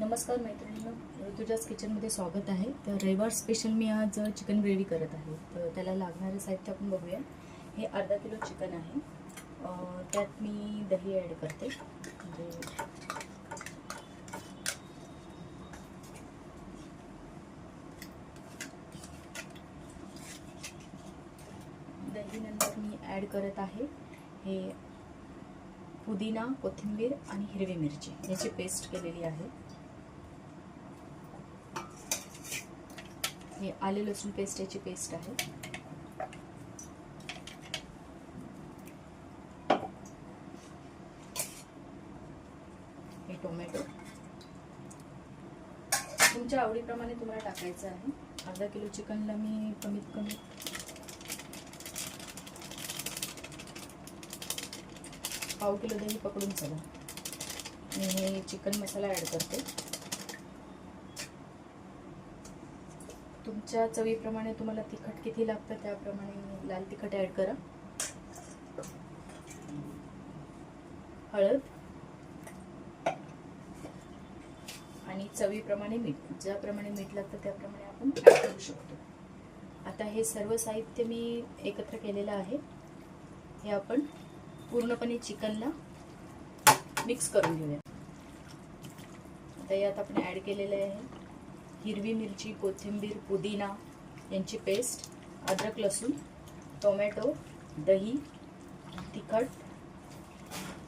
नमस्कार मैत्रिणींनो ऋतुजाच किचनमध्ये स्वागत आहे. तर रविवार स्पेशल मी आज चिकन ग्रेव्ही करत आहे. तर त्याला लागणारं साहित्य आपण बघूया. हे अर्धा किलो चिकन आहे. त्यात मी दही ॲड करते. दही दहीनंतर मी ॲड करत आहे हे पुदिना कोथिंबीर आणि हिरवी मिरची. याची पेस्ट केलेली आहे. हे आले लसूण पेस्ट याची पेस्ट आहे. हे टोमॅटो. तुमच्या आवडीप्रमाणे तुम्हाला टाकायचं आहे. अर्धा किलो चिकनला मी कमीत कमी पाव किलो दही पकडून चला. आणि हे चिकन मसाला ॲड करते. तुमच्या चवीप्रमाणे तुम्हाला तिखट किती लागतं त्याप्रमाणे लाल तिखट ॲड करा. हळद. आणि चवीप्रमाणे मीठ. ज्याप्रमाणे मीठ लागतं त्याप्रमाणे आपण ॲड करू शकतो. आता हे सर्व साहित्य मी एकत्र केलेलं आहे. हे आपण पूर्णपणे चिकनला मिक्स करून घेऊया. आता यात आपण ॲड केलेलं आहे. हिरवी मिरची कोथिंबीर पुदिना यांची पेस्ट अद्रक लसूण टोमॅटो दही तिखट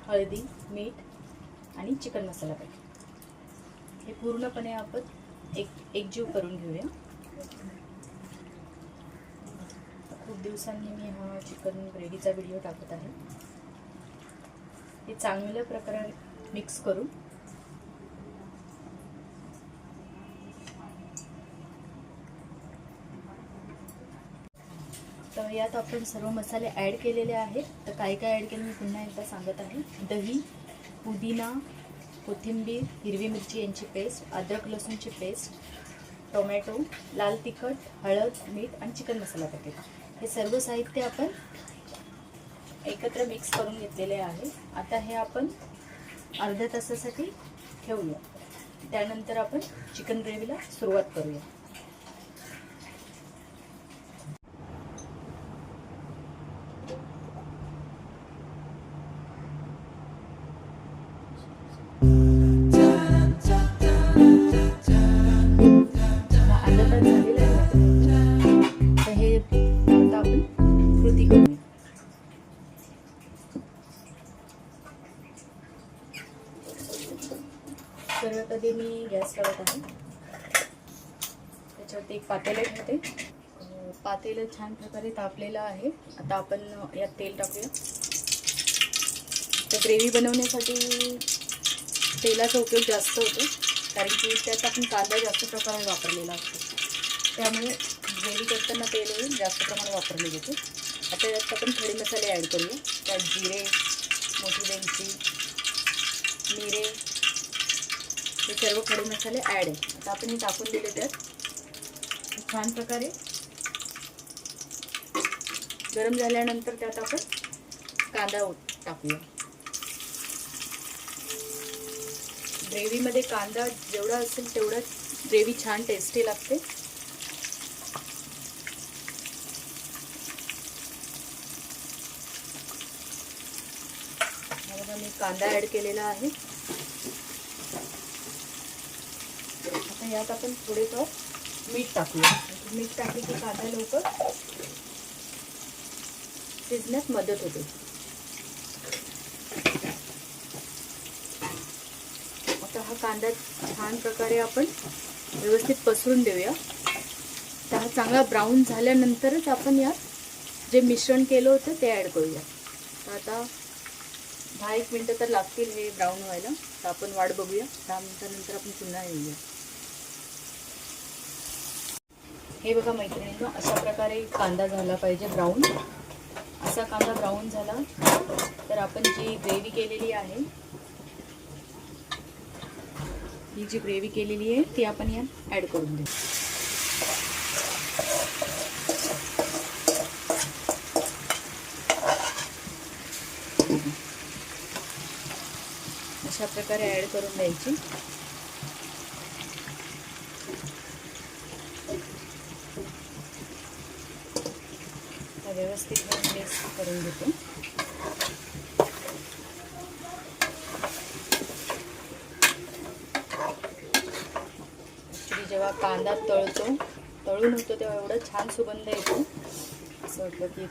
हळदी मीठ आणि चिकन मसाला पॅकेट हे पूर्णपणे आपण एक एकजीव करून घेऊया. खूप दिवसांनी मी हा चिकन ग्रेव्हीचा व्हिडिओ टाकत आहे. हे चांगल्या प्रकारे मिक्स करून यात आपण सर्व मसाले ॲड केलेले आहेत. तर काय काय ॲड केलं मी पुन्हा एकदा सांगत आहे. दही पुदिना कोथिंबीर हिरवी मिरची यांची पेस्ट अद्रक लसूणची पेस्ट टोमॅटो लाल तिखट हळद मीठ आणि चिकन मसाला पॅकेट हे सर्व साहित्य आपण एकत्र मिक्स करून घेतलेले आहे. आता हे आपण अर्ध्या तासासाठी ठेवूया. त्यानंतर आपण चिकन ग्रेव्हीला सुरुवात करूया. सर्वप्रथम मी गॅस लावत आहे. त्याच्यावरती एक पातेलं ठेवते. पातेलं छान प्रकारे तापलेलं आहे. आता आपण यात तेल टाकूया. तर ग्रेव्ही बनवण्यासाठी तेलाचा उपयोग जास्त होतो. कारण की त्यात आपण कांदा जास्त प्रकारे वापरलेला असतो. त्यामुळे ग्रेव्ही करताना तेल जास्त प्रमाणात वापरले जाते. आता यात आपण थोडे मसाले ॲड करूया. त्यात जिरे मोठी वेलची मिरे हे सर्व खडे मसाले ॲड आहे आता आपण हे टाकून दिले त्यात छान प्रकारे गरम झाल्यानंतर त्यात आपण कांदा टाकूया. ग्रेव्हीमध्ये कांदा जेवढा असेल तेवढं ग्रेव्ही छान टेस्टी लागते. मी कांदा ॲड केलेला आहे. तर यात आपण थोडेफार मीठ टाकूया. मीठ टाकले की कांदा लवकर शिजण्यास मदत होते. आता हा कांदा छान प्रकारे आपण व्यवस्थित पसरून देऊया. तर हा चांगला ब्राऊन झाल्यानंतरच आपण यात जे मिश्रण केलं होतं ते ॲड करूया. तर आता दहा एक मिनटं तर लागतील हे ब्राऊन व्हायला. तर आपण वाट बघूया. दहा मिनटानंतर आपण पुन्हा येऊया. हे बघा मैत्रिणींनो अशा प्रकारे कांदा झाला पाहिजे ब्राऊन असा कांदा ब्राऊन झाला तर आपण जी ग्रेव्ही केलेली आहे ही जी ग्रेव्ही केलेली आहे ती आपण यात ॲड करून देऊ. अशा प्रकारे ॲड करून द्यायची. व्यवस्थित मिक्स करून घेते. ॲक्च्युली जेव्हा कांदा तळतो तळून होतो तेव्हा एवढं छान सुगंध येतो. असं वाटलं की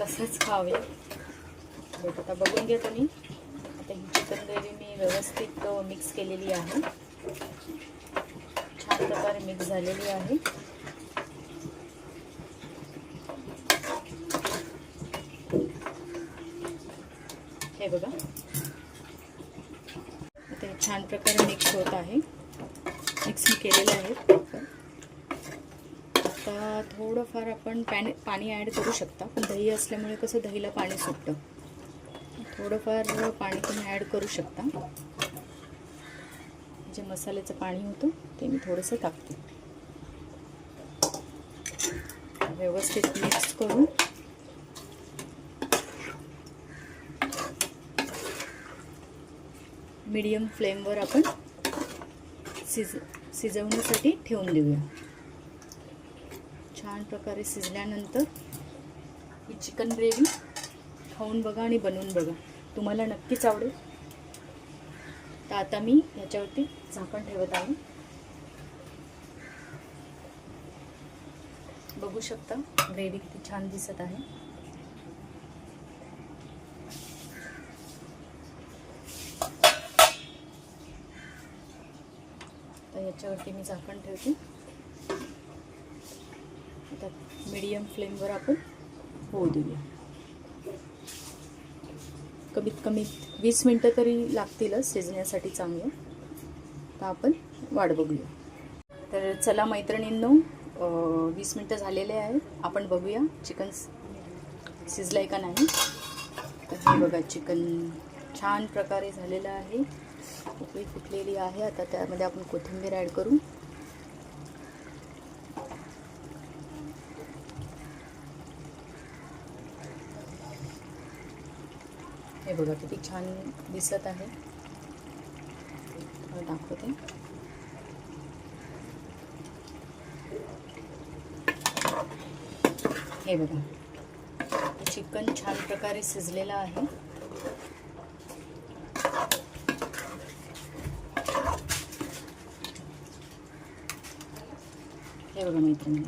तसंच खावे. बट आता बघून घ्या तुम्ही आता ही चिकन ग्रेव्ही मी व्यवस्थित मिक्स केलेली आहे. छान प्रकारे मिक्स झालेली आहे. हे बघा. आता छान प्रकारे मिक्स होत आहे. मिक्स मी केलेलं आहे. आता थोडंफार आपण पॅन पाणी ॲड करू शकता. पण दही असल्यामुळे कसं दहीला पाणी सुटतं. थोडंफार पाणी तुम्ही ॲड करू शकता. जे मसाल्याचं पाणी होतं ते मी थोडंसं टाकते. व्यवस्थित मिक्स करून मीडियम फ्लेमवर आपण शिज शिजवण्यासाठी ठेवून देऊया. छान प्रकारे शिजल्यानंतर ही चिकन ग्रेव्ही खाऊन बघा आणि बनवून बघा. तुम्हाला नक्कीच आवडेल. तर आता मी याच्यावरती झाकण ठेवत आहे. बघू शकता ग्रेव्ही किती छान दिसत आहे. तर याच्यावरती मी झाकण ठेवते. आता मीडियम फ्लेमवर आपण होऊ देऊया. कमीत कमी वीस मिनटं तरी लागतीलच शिजण्यासाठी चांगलं. तर आपण वाट बघूया. तर चला मैत्रिणींनो वीस मिनटं झालेले आहे. आपण बघूया चिकन शिजलं आहे का नाही. तर हे बघा चिकन छान प्रकारे झालेलं आहे. उकळी फुटलेली आहे आता त्यामध्ये आपण कोथिंबीर ॲड करू. हे बघा किती छान दिसत आहे. दाखवते. हे बघा. चिकन छान प्रकारे शिजलेलं आहे. हे बघा मैत्रिणी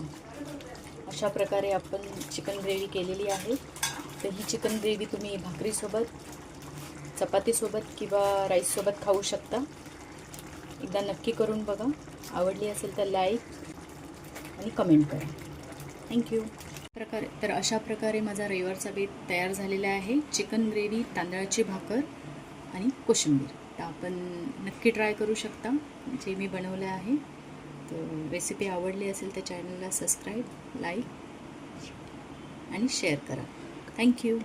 अशा प्रकारे आपण चिकन ग्रेव्ही केलेली आहे. तर ही चिकन ग्रेव्ही तुम्ही भाकरीसोबत चपातीसोबत किंवा राईससोबत खाऊ शकता. एकदा नक्की करून बघा. आवडली असेल तर लाईक आणि कमेंट करा. थँक्यू प्रकारे तर अशा प्रकारे माझा रविवारचा बेत तयार झालेला आहे. चिकन ग्रेव्ही तांदळाची भाकर आणि कोशिंबीर. तर आपण नक्की ट्राय करू शकता. जे मी बनवलं आहे. तर रेसिपी आवडली असेल तर चॅनलला सबस्क्राईब लाईक आणि शेअर करा. Thank you